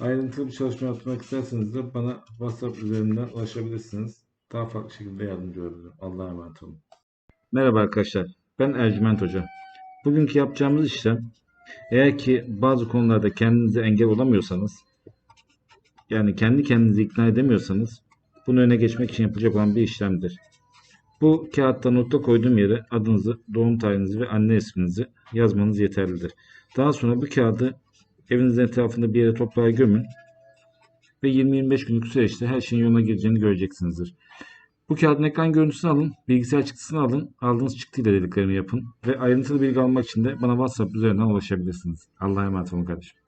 Ayrıntılı bir çalışma yapmak isterseniz de bana WhatsApp üzerinden ulaşabilirsiniz. Daha farklı şekilde yardımcı olabilirim. Allah'a emanet olun. Merhaba arkadaşlar. Ben Ercüment Hoca. Bugünkü yapacağımız işlem eğer ki bazı konularda kendinize engel olamıyorsanız yani kendi kendinizi ikna edemiyorsanız bunu öne geçmek için yapılacak olan bir işlemdir. Bu kağıtta nokta koyduğum yere adınızı, doğum tarihinizi ve anne isminizi yazmanız yeterlidir. Daha sonra bu kağıdı Evinizin etrafında bir yere toprağa gömün ve 20-25 günlük süreçte her şeyin yoluna gireceğini göreceksinizdir. Bu kağıdın ekran görüntüsünü alın, bilgisayar çıktısını alın, aldığınız çıktıyla dediklerimi yapın ve ayrıntılı bilgi almak için de bana WhatsApp üzerinden ulaşabilirsiniz. Allah'a emanet olun kardeşim.